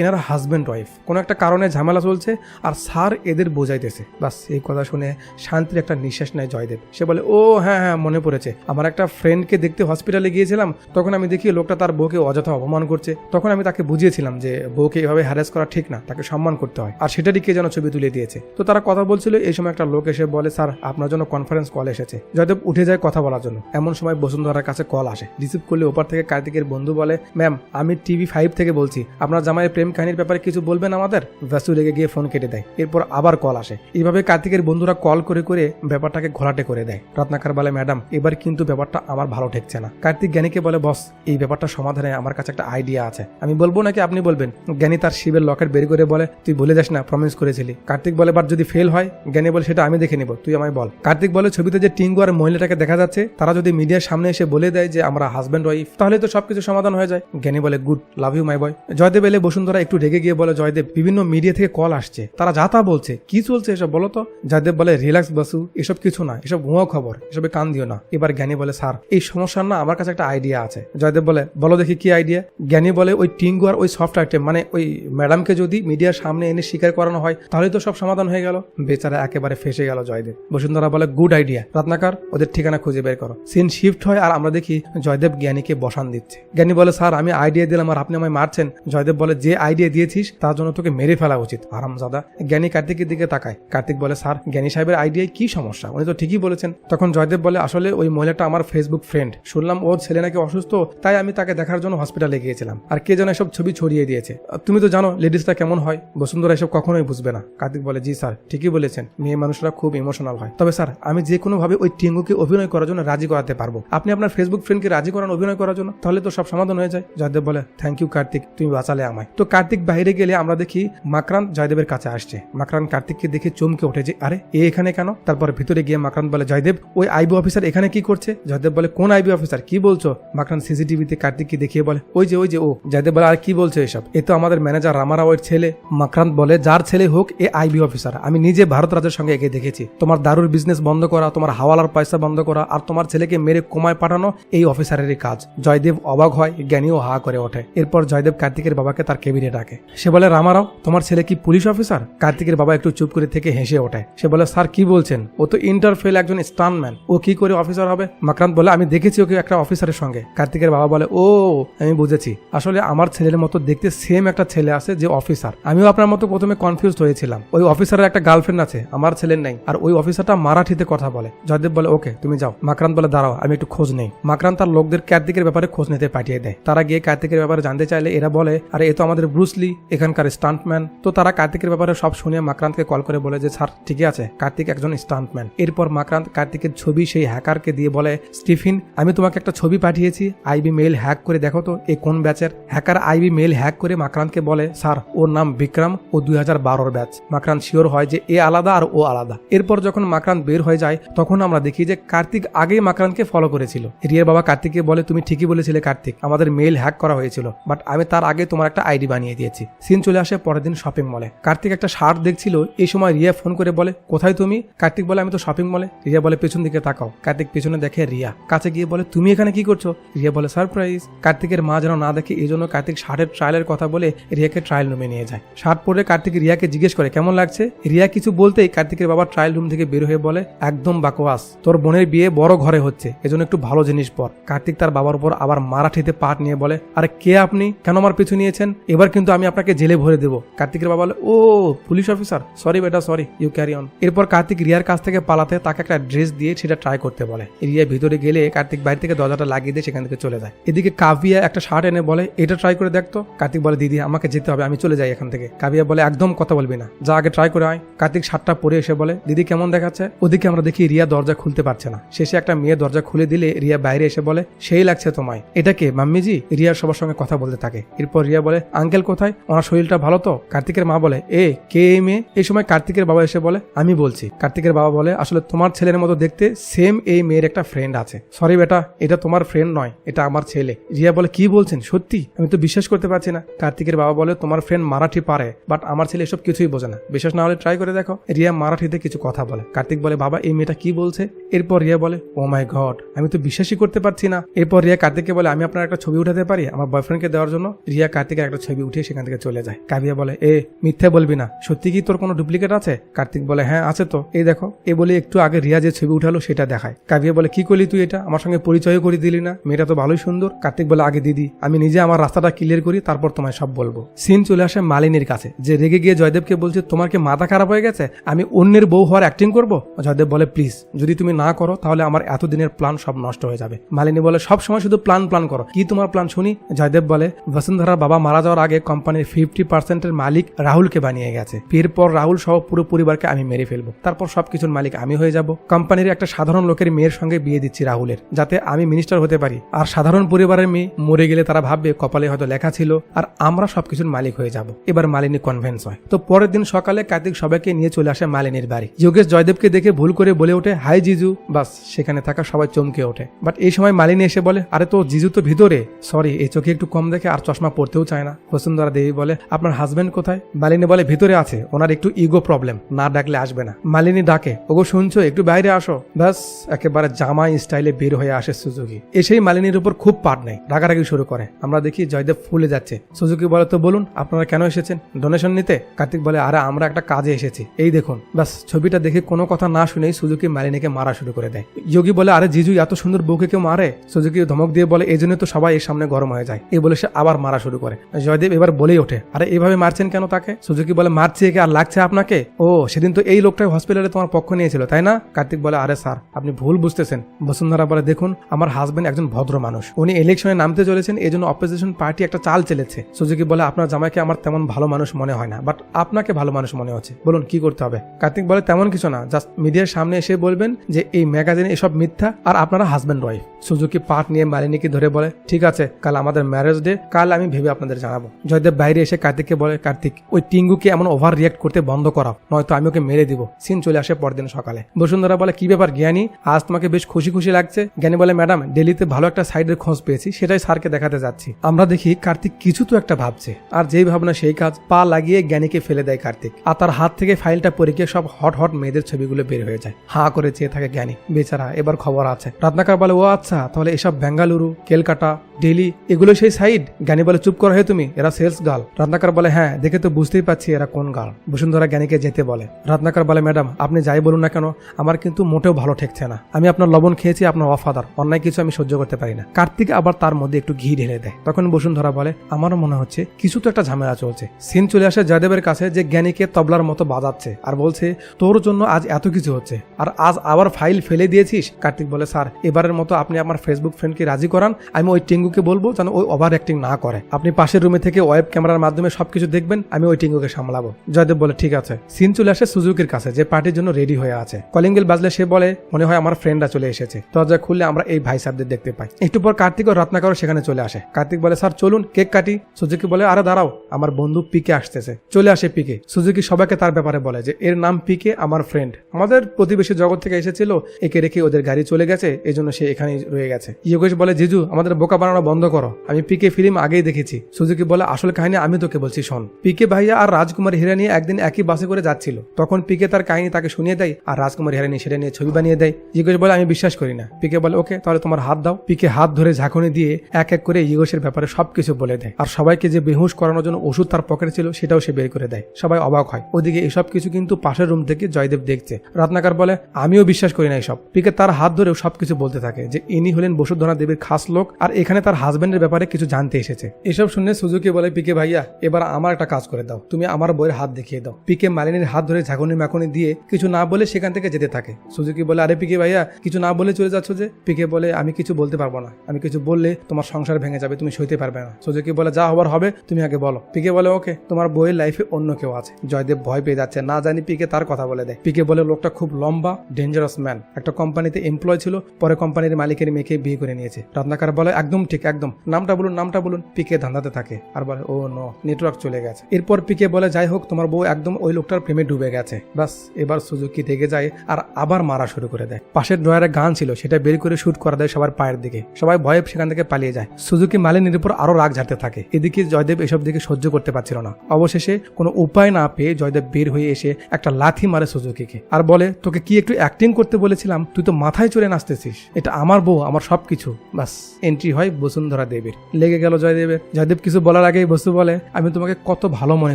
এনারা হাজব্যান্ড ওয়াইফ কোনো একটা কারণে ঝামেলা চলছে, আর স্যার এদের বোঝাইতেছে। বাস এই কথা শুনে শান্তির একটা নিঃশ্বাস নেয় জয়দেব। সে বলে, ও হ্যাঁ হ্যাঁ মনে পড়েছে। আমার একটা ফ্রেন্ডকে দেখতে হসপিটালে গিয়েছিলাম। তখন আমি দেখি লোকটা তার বউকে অযথা অপমান করছে। তখন আমি তাকে বুঝিয়েছিলাম যে বউকে এভাবে হ্যারাস করা ঠিক না, তাকে সম্মান করতে হয়। আর সেটারই কে যেন ছবি তুলে দিয়েছে। তো তারা কথা বলছিল, এই সময় একটা লোক এসে বলে, স্যার, আপনার জন্য কনফারেন্স কল এসেছে। জয়দেব উঠে যায় কথা বলার জন্য। এমন সময় বসুন্ধরার কাছে কল আসে। রিসিভ করলে ওপার থেকে কার্তিকের বন্ধু বলে, ম্যাম, আমি টিভি ফাইভ থেকে বলছি। আপনার জামাইয়ের প্রেম কাহিনীর ব্যাপারে কিছু বলবেন আমাদের? ব্যস্ত লেগে গিয়ে ফোন কেটে দেয়। এরপর আবার কল আসে। এইভাবে কার্তিকের বন্ধুরা কল করে করে ব্যাপারটাকে ঘোলাটে করে দেয়। রত্নাকার বলে, ম্যাডাম, এবার কিন্তু ব্যাপারটা আমার ভালো ঠেকছে না। কার্তিক জ্ঞানীকে বলে, বস, এই ব্যাপারটা সমাধানে আমার কাছে একটা আইডিয়া আছে। আমি বলব নাকি আপনি বলবেন? জ্ঞানী তার শিবের লকেট বের করে বলে, তুই বলে যাস না প্রমিস করেছিলি। কার্তিক বলে, বাট যদি ফেল হয়, জ্ঞানী বলে, সেটা আমি দেখে নিব, তুই আমায় বল। কার্তিক বলে, ছবিতে যে টিঙ্গু আর মহিলাটাকে দেখা যাচ্ছে, তারা যদি মিডিয়ার সামনে এসে বলে দেয় যে আমরা হাজব্যান্ড ওয়াইফ তাহলে তো সবকিছু সমাধান হয়ে যায়। জ্ঞানী বলে, good love you my boy Joydev এলে বসুন্ধরা একটু রেগে গিয়ে বলে, জয়দেব, বিভিন্ন মিডিয়া থেকে কল আসছে। তারা যা তা বলছে, কি চলছে এসব বলো তো? জয়দেব বলে, রিল্যাক্স বাসু এসব কিছু না, এসব ভুয়া খবর, এসবে কান দিও না। এবার জ্ঞানী বলে, স্যার, এই সমস্যার না আমার কাছে একটা আইডিয়া আছে। জয়দেব বলে, বলো দেখি কি আইডিয়া জ্ঞানী বলে, ওই টিঙ্গু আর ওই সফট আইটেম মানে ওই ম্যাডামকে যদি মিডিয়ার সামনে এনে স্বীকার করানো হয়, তাহলে তো সব সমাধান হয়ে গেল। বেচারা একেবারে ফেসে গেল জয়দেব। বসুন্ধরা বলে গুড আইডিয়া রত্নাকার, ওদের ঠিকানা খুঁজে বের করো। সিন শিফট হয় আর আমরা দেখি জয়দেব জ্ঞানীকে বসান দিচ্ছে। জ্ঞানী বলে, স্যার, আমি আইডিয়া দিলাম আর আপনি আমায় মারছেন। জয়দেব বলে, যে আইডিয়া দিয়েছিস, তার জন্য তোকে মেরে ফেলা উচিত। আরামজাদা জ্ঞানী কার্তিকের দিকে তাকায়। কার্তিক বলে, স্যার, জ্ঞানী সাহেবের আইডিয়ায় কি সমস্যা? উনি তো ঠিকই বলেছেন। তখন জয়দেব বলে, আসলে ওই মহিলাটা আমার ফেসবুক ফ্রেন্ড শুনলাম ওর ছেলে নাকি অসুস্থ, তাই আমি তাকে দেখার জন্য হসপিটালে গিয়েছিলাম। আর কে যেন এসব ছবি ছড়িয়ে দিয়েছে। তুমি তো জানো লেডিসটা কেমন হয়? বসুন্ধরা এসব কখনোই বুঝবে না। কার্তিক বলে, জি স্যার, ঠিকই বলেছেন। মেয়ে মানুষরা খুব ইমোশনাল হয়। তবে স্যার, আমি যে কোনো ভাবে ওই টিঙ্গুকে অভিনয় করার জন্য রাজি করাতে পারব। আপনি আপনার ফেসবুক ফ্রেন্ডকে রাজি করান অভিনয় করার জন্য, তাহলে তো সব সমাধান হয়ে যায়। জয়দেব বলে থ্যাংক ইউ কার্তিক। তুমি বাঁচালে আমায়। তো কার্তিক বাইরে গেলে আমরা দেখি, মাকরান জয়দেবের কাছে আসছে। মাকরান কার্তিককে দেখে চমকে ওঠে যে, আরে, এ এখানে কেন? তারপর ভিতরে গিয়ে মাকরান বলে, জয়দেব, ওই আইবি অফিসার এখানে কি করছে? জয়দেব বলে, কোন আইবি অফিসার? কি বলছো? মাকরান সিসিটিভিতে কার্তিককে দেখিয়ে বলে, ওই যে ওই যে, ও। জয়দেব বলে, আর কি বলছো এসব? এ তো আমাদের ম্যানেজার রামারাওয়ের ছেলে। মাকরান বলে, যার ছেলে হোক, এ আইবি অফিসার। আমি নিজে ভারত রাজের সঙ্গে একে দেখেছি। তোমার দারুর বিজনেস বন্ধ করা, তোমার হাওয়ালার পয়সা বন্ধ করা, আর তোমার ছেলেকে মেরে কোমায় পাঠানো, এই অফিসারেরই কাজ। জয়দেব অবাক হয়, জ্ঞানীও হা করে ওঠে। এরপর জয়দেব কার্তিকের বাবাকে তার কেবিনে ডাকে। সে বলে, রামারাও, তোমার ছেলে কি পুলিশ অফিসার? কার্তিকের বাবা একটু চুপ করে থেকে হেসে ওঠে। সে বলে, স্যার, কি বলছেন? ও তো ইন্টারফেল একজন স্টানম্যান ও কি করে অফিসার হবে? মাকরান্ত বলে, আমি দেখেছি ওকে একটা অফিসারের সঙ্গে। কার্তিকের বাবা বলে, ও, আমি বুঝেছি। আসলে আমার ছেলের মতো দেখতে সেম একটা ছেলে আছে যে অফিসার আমিও আপনার মতো প্রথমে কনফিউজ হয়েছিলাম। ওই অফিসারের একটা গার্লফ্রেন্ড আছে, আমার ছেলের নেই। আর ওই অফিসারটা মারাঠিতে কথা বলে। জয়দেব বলে, ওকে, তুমি যাও। মাকরান্ত বলে, দাঁড়াও, আমি একটু খোঁজ নেই। মাকরান্ত তার লোকদের কার্তিকের ব্যাপারে খোঁজ নিতে পাঠিয়ে দেয়। তারা গিয়ে কার্তিকের ব্যাপারে জানতে চাইলে এরা বলে, আরে, এ তো আমাদের ব্রুসলি এখানকার স্টান্টম্যান তো তারা কার্তিকের ব্যাপারে সব শুনে মাকরান্তকে কল করে বলে যে, স্যার, ঠিকই আছে। কার্তিক একজন স্টান্টম্যান এরপর মাকরান্ত কার্তিকের ছবি সেই হ্যাকারকে দিয়ে বলে, স্টিফিন, আমি তোমাকে একটা ছবি পাঠিয়েছি আইবি মেল হ্যাক করে দেখো তো, এ কোন ব্যাচের? হ্যাকার আইবি মেল হ্যাক করে মাকরান্তকে বলে, স্যার, ওর নাম বিক্রম, ও দুই হাজার বারোর ব্যাচ। মাকরান্ত শিওর হয় যে এ আলাদা আর ও আলাদা। এরপর যখন মাকরান্ত বের হয়ে যায়, তখন আমরা দেখি যে কার্তিক আগেই মাকরান্তকে ফলো করেছিল। রিয়ার বাবা কার্তিককে বলে, তুমি ঠিকই বলেছিলে কার্তিক, আমাদের মেল হ্যাক করা হয়েছিল, বাট আমি তার আগে তোমার একটা আইডি বানিয়ে দিয়েছি। সিন চলে আসে পরের দিন শপিং মলে কার্তিক একটা শার্ট দেখছিল, এই সময় রিয়া ফোন করে বলে, কোথায় তুমি? কার্তিক বলে আমি আমি তো শপিং মলে রিয়া বলে, পেছন দিকে তাকাও। কার্তিক পেছনে দেখে রিয়া। কাছে গিয়ে বলে, তুমি এখানে কি করছ? রিয়া বলে সারপ্রাইজ কার্তিকের মা যেন না দেখে এই জন্য কার্তিক শার্টের ট্রায়ালের কথা বলে রিয়াকে ট্রায়াল রুমে নিয়ে যায়। শার্ট পরে কার্তিক রিয়াকে জিজ্ঞেস করে, কেমন লাগছে? রিয়া কিছু বলতেই কার্তিকের বাবা ট্রায়াল রুম থেকে বের হয়ে বলে, একদম বাকোয়াস। তোর বোনের বিয়ে বড় ঘরে হচ্ছে। এজন্য একটু ভালো জিনিস পর। কার্তিক তার বাবার উপর আবার মারাঠিতে পাট নিয়ে বলে, আরে কে আপনি? কেন আমার পিছু নিয়েছেন? এবার কিন্তু আমি আপনাকে জেলে ভরে দেবো। কার্তিকের বাবা বলে, ও, পুলিশ অফিসার। সরি বেটা, সরি। ইউ ক্যারি অন এরপর কার্তিক রিয়ার কাছ থেকে পালাতে তাকে একটা ড্রেস দিয়ে সেটা ট্রাই করতে বলে। রিয়া ভিতরে গেলে কার্তিক বাইরে থেকে দরজাটা লাগিয়ে দিয়ে সেখান থেকে চলে যায়। এদিকে কাভিয়া একটা শার্ট এনে বলে, এটা ট্রাই করে দেখতো কার্তিক বলে, দিদি, আমাকে যেতে হবে, আমি চলে যাই এখান থেকে। কাভিয়া বলে, একদম কথা বলবি না। যা আগে ট্রাই করে আয়। কার্তিক শার্টটা পরে এসে বলে, দিদি, কেমন দেখাচ্ছে? ওদিকে আমরা দেখি রিয়া দরজা খুলতে পারছে না। শেষে একটা মেয়ে দরজা খুলে দিলে রিয়া বাইরে এসে বলে, সেই লাগছে তোমায়। এটা কে, মাম্মিজি? রিয়ার সবার সঙ্গে কথা বলতে থাকে। এরপর রিয়া বলে, আঙ্কেল কোথায়? ওনার শরীরটা ভালো তো? কার্তিকের মা বলে, এ, কে এই মেয়ে? এই সময় কার্তিকের বাবা এসে বলে, আমি বলছি। কার্তিকের বাবা বলে, আসলে তোমার ছেলের মতো দেখতে সেম এই মেয়ের একটা ফ্রেন্ড আছে। সরি বেটা, এটা তোমার ফ্রেন্ড নয়, এটা আমার ছেলে। রিয়া বলে, কি বলছেন? সত্যি? আমি তো বিশ্বাস করতে পারছি না। কার্তিকের বাবা বলে, তোমার ফ্রেন্ড মারাঠি পারে বাট আমার ছেলে এসব কিছুই বোঝে না। বিশ্বাস না হলে ট্রাই করে দেখো। রিয়া মারাঠিতে কিছু কথা বলে। কার্তিক বলে, বাবা, এই মেয়েটা কি বলছে? এরপর রিয়া বলে ও মাই গড আমি তো বিশ্বাসই করতে পারছি না। এরপর রিয়া কার্তিককে বলে, আমি আপনার একটা ছবি উঠাতে পারি আমার বয়ফ্রেন্ডকে দেওয়ার জন্য? রিয়া কার্তিকের একটা ছবি উঠিয়ে সেখান থেকে চলে যায়। কাবিয়া বলে, এ, মিথ্যে বলবি না। সত্যি কি তোর কোনো ডুপ্লিকেট আছে? কার্তিক বলে হ্যাঁ আছে তো। এই দেখো এই বলে একটু আগে রিয়া যে ছবি উঠালো সেটা দেখায়। কাবিয়া বলে, কি করলি তুই এটা? আমার সঙ্গে পরিচয় করে দিলি না। মেয়েটা তো ভালোই সুন্দর। কার্তিক বলে, আগে দিদি, আমি নিজে আমার রাস্তাটা ক্লিয়ার করি, তারপর তোমায় সব বলব। সিন চলে আসে মালিনীর কাছে, যে রেগে গিয়ে জয়দেবকে বলছে, তোমার কি মাথা খারাপ হয়ে গেছে? আমি অন্যের বউ হওয়ার অ্যাক্টিং করব? জয়দেব বলে, প্লিজ, যদি তুমি না করো, তাহলে আমার এতদিনের প্ল্যান সব নষ্ট হয়ে যাবে। মালিনী বলে, সব সময় শুধু প্ল্যান প্ল্যান করো। কি তোমার প্ল্যান শুনি? জয়দেব বলে, বসুন্ধরার বাবা মারা যাওয়ার আগে কোম্পানির ফিফটি পার্সেন্টের মালিক রাহুলকে বানিয়ে গেছে। এরপর রাহুল সহ পুরো পরিবারকে আমি মেরে ফেলব। তারপর সবকিছুর মালিক আমি হয়ে যাব। কোম্পানির একটা সাধারণ লোকের মেয়ের সঙ্গে বিয়ে দিচ্ছি রাহুলের, যাতে আমি মিনিস্টার হতে পারি। আর সাধারণ পরিবারের মেয়ে মরে গেলে তারা ভাববে কপালে হয়তো লেখা ছিল, আর আমরা সবকিছুর মালিক হয়ে যাব। এবার মালিনী কনভেন্স হয়। তো পরের দিন সকালে কার্তিক সবাইকে নিয়ে চলে আসে মালিনীর বাড়ি। যোগেশ জয়দেবকে দেখে ভুল করে বলে ওঠে, হাই জিজু। বাস, সেখানে থাকা সবাই চমকে ওঠে। বাট এই সময় মালিনী এসে বলে, আরে তো জিজু তো ভিতরে। সরি, এই চোখে একটু কম দেখে আর চশমা পড়তেও চায় না। বসুন্ধরা দেবী বলে, আপনার হাজবেন্ড কোথায়? মালিনী বলে, ভিতরে আছে। ওনার একটু ইগো প্রবলেম না ডাকলে আসবে না। মালিনী ডাকে ওগো, শুনছো? একটু বাইরে আসো। ব্যাস, একেবারে জামাই স্টাইলে বের হয়ে আসে সুজুকি। এসেই মালিনীর উপর খুব পাট নেয় রাগারাগি শুরু করে। আমরা দেখি জয়দেব ফুলে যাচ্ছে। সুজুকি বলে, তো বলুন, আপনারা কেন এসেছেন? ডোনেশন নিতে? কার্তিক বলে, আরে, আমরা একটা কাজে এসেছি। এই দেখুন। ব্যাস, ছবিটা দেখে কোনো কথা না শুনেই সুজুকি মালিনীকে মারা শুরু করে দেয়। যোগী বলে, আরে, জিজু, এত সুন্দর বউকে কেউ মারে? সুজুকি ধমক দিয়ে বলে এই জন্য তো সবাই এর সামনে গরম হয়ে যায়। এই বলে সে আবার মারা শুরু করে। জয়দেব এবার বলেই ওঠে, আরে, এভাবে মারছেন কেন তাকে? সুজুকি বলে, মারছে একে, আর লাগছে আপনাকে? ও, সেদিন তো এই লোকটাই হসপিটালে তোমার পক্ষ নিয়েছিল তাই না? কার্তিক বলে, আরে স্যার, আপনি ভুল বুঝতেছেন। বসুন্ধরা বলে, দেখুন, আমার হাজবেন্ড একজন ভদ্র মানুষ। উনি ইলেকশনে নামতে চলেছেন এই জন্য অপোজিশন পার্টি একটা চাল চেলেছে। সুজুকি বলে, আপনার জামাইকে আমার তেমন ভালো মানুষ মনে হয় না বাট আপনাকে ভালো মানুষ মনে হচ্ছে। বলুন, কি করতে হবে? কার্তিক বলে, তেমন কিছু না জাস্ট মিডিয়ার সামনে এসে বলবেন যে, এই ম্যাগাজিনে এসব মিথ্যা, আর আপনারা হাজবেন্ড ওয়াইফ সুজুকি পাট নিয়ে মালিনীকে ধরে বলে, ঠিক আছে, কাল আমাদের ম্যারেজ ডে কাল আমি ভেবে আপনাদের জানাব। জয়দেব বাইরে এসে কার্তিককে বলে, কার্তিক, ওই টিঙ্গুকে এমন ওভার রিয়াক্ট করতে বন্ধ করাও, নয়তো আমি ওকে মেরে দিব। সিন চলে আসে পরদিন সকালে। বসুন্ধরা বলে, কি ব্যাপার জ্ঞানী? আজ তোমাকে বেশ খুশি খুশি লাগছে? জ্ঞানী বলে, ম্যাডাম, দিল্লিতে ভালো একটা সাইডের খোঁজ পেয়েছি, সেটাই স্যারকে দেখাতে যাচ্ছি। আমরা দেখি কার্তিক কিছু তো একটা ভাবছে, আর যেই ভাবনা সেই কাজ, পা লাগিয়ে জ্ঞানীকে ফেলে দেয় কার্তিক। আর তার হাত থেকে ফাইলটা পরে গিয়ে সব হট হট মেয়েদের ছবিগুলো বের হয়ে যায়। হা করে চেয়ে থাকে জ্ঞানী। বেচারা, এবার খবর আছে। রত্নাকার বলে, ও আচ্ছা তাহলে এসব বেঙ্গালুরু, কেলকাটা, দিল্লি, এগুলো সেই সাইড? জ্ঞানী বলে, চুপ করা হয় তুমি, এরা সেলস গার্ল। রত্নাকার বলে হ্যাঁ দেখে তো বুঝতেই পারছি এরা কোন গার্ল। বসুন্ধরা জ্ঞানীকে যেতে বলে। রত্নাকার বলে, ম্যাডাম, আপনি যাই বলুন না কেন, আমার কিন্তু মোটেও ভালো ঠেকছে না। আমি আপনার লবণ খেয়েছি, আপনার অফাদার, অন্যায় কিছু আমি সহ্য করতে পারি না। কার্তিক আবার তার মধ্যে একটু ঘি ঢেলে দেয়। তখন বসুন্ধরা বলে আমারও মনে হচ্ছে কিছু তো একটা ঝামেলা চলছে। সিন চলে আসে জয়দেবের কাছে, যে জ্ঞানীকে তবলার মতো বাজাচ্ছে আর বলছে, তোর জন্য আজ এত কিছু হচ্ছে। আর আজ আবার ফাইল ফেলে দিয়েছিস? কার্তিক বলে, স্যার, এবারের মতো আপনি আমার ফেসবুক ফ্রেন্ডকে রাজি করান, আমি ওই টেঙ্গুকে বলব যেন ওই ওভার অ্যাক্টিং না করে। আপনি পাশের রুমে থেকে ওয়েব ক্যামেরার মাধ্যমে সবকিছু দেখবেন, আমি ওই টেঙ্গুকে সামলাবো। জয়দেব বলে, ঠিক আছে। সিন চলে আসে সুজুকির কাছে, যে পার্টির জন্য রেডি হয়ে আছে। কলিং বেল বাজলে সে বলে, মনে হয় আমার ফ্রেন্ডরা চলে এসেছে। দরজা খুললে আমরা এই ভাই সাহেবদের দেখতে পাই। একটু পর কার্তিক ও রত্নাকরও সেখানে চলে আসে। কার্তিক বলে, স্যার, চলুন, কেক কাটি। সুজুকি বলে, আরে, দাঁড়াও, আমার বন্ধু পিকে আসতেছে। চলে আসে পিকে। সুজুকি সবাইকে তার ব্যাপারে বলে যে, এর নাম পিকে, আমার ফ্রেন্ড আমাদের প্রতিবেশী জগৎ থেকে এসেছিল, একে রেখে ওদের গাড়ি চলে গেছে এই জন্য সে এখানে রয়ে গেছে। যোগেশ বলে, জিজু, আমাদের বোকা বানানো বন্ধ করো। আমি পিকে ফিল্ম আগেই দেখেছি। সুজুকি বলে, আসল কাহিনী আমি তোকে বলছি, শোন। পিকে ভাইয়া আর রাজকুমার হিরানি একদিন একই বাসে করে যাচ্ছিল। তখন পিকে তার কাহিনী তাকে শুনিয়ে দেয় আর রাজকুমার হিরানি সেটা নিয়ে ছবি বানিয়ে দেয়। যোগেশ বলে, আমি বিশ্বাস করি না। পিকে বলে, ওকে, তাহলে তোমার হাত দাও। পিকে হাত ধরে ঝাঁকুনি দিয়ে এক এক করে ইগোসের ব্যাপারে সবকিছু বলে দেয়। আর সবাইকে যে বেহুশ করানোর জন্য ওষুধ তার পকেটে ছিল, সেটাও সে বের করে দেয়। সবাই অবাক হয়। ওদিকে এসব কিছু কিন্তু পাশের রুম থেকে জয়দেব দেখছে। রত্নাকর বলে, আমিও বিশ্বাস করি না এসব। পিকে তার হাত ধরেও সবকিছু বলতে থাকে যে ইনি হলেন বসুধরা দেবীর খাস লোক, আর এখানে তার হাজবেন্ডের ব্যাপারে কিছু জানতে এসেছে। এসব শুনে সুজুকি বলে, পিকে ভাইয়া, এবার আমার একটা কাজ করে দাও। তুমি আমার বইয়ের হাত দেখিয়ে দাও। পিকে মালিনীর হাত ধরে ঝাঁকুনি মাকুনি দিয়ে কিছু না বলে সেখান থেকে যেতে থাকে। সুজুকি বলে, আরে পিকে ভাইয়া, কিছু না বলে চলে যাচ্ছ যে? পিকে বলে, আমি কিছু বলতে পারব না। আমি কিছু বললে তোমার সংসার ভেঙে যাবে, তুমি সইতে পারবে না। সুজুকি বলে, যা হবার হবে, তুমি আগে বলো। পিকে বলে, ওকে, তোমার বইয়ের লাইফে অন্য কেউ আছে। জয়দেব ভয় পেয়ে যাচ্ছে, না জানি পিকে তার কথা বলে দেয় পিকে বলে, লোকটা খুব লম্বা ডেঞ্জারাস ম্যান একটা কোম্পানিতে এমপ্লয় ছিল, পরে কোম্পানির মালিকের মেয়েকে বিয়ে করে নিয়েছে। রত্নাকার বলে, একদম ঠিক, একদম। নামটা বলুন নামটা বলুন। পিকে ধান্দাতে থাকে। আর বলে, ও নো, নেটওয়ার্ক চলে গেছে। এরপর পিকে বলে, যাই হোক, তোমার বউ একদম ওই লোকটার প্রেমে ডুবে গেছে। বাস এবার সুজুকি রেগে যায় আর আবার মারা শুরু করে দেয়। পাশের ড্রয়ারে গান ছিল, সেটা বের করে শুট করা দেয় সবার পায়ের দিকে। সবাই ভয়ে সেখান থেকে পালিয়ে যায়। সুজুকি মালিনীর উপর আরও রাগ ঝাড়তে থাকে। এদিকে জয়দেব এসব দিকে সহ্য করতে পারছিল না। অবশেষে কোনো উপায় না পেয়ে জয়দেব বের হয়ে এসে একটা লাথি মারে সুজুকিকে। আর বলে, তোকে কি একটু অ্যাক্টিং করতে বলেছিলাম? তুই তো মাথায় চড়ে নাচতেছিস। এটা আমার বউ আমার সবকিছু। বাস এন্ট্রি হয় বসুন্ধরা দেবীর। লেগে গেল জয়দেবের। জয়দেব কিছু বলার আগেই বসু বলে, আমি তোমাকে কত ভালো মনে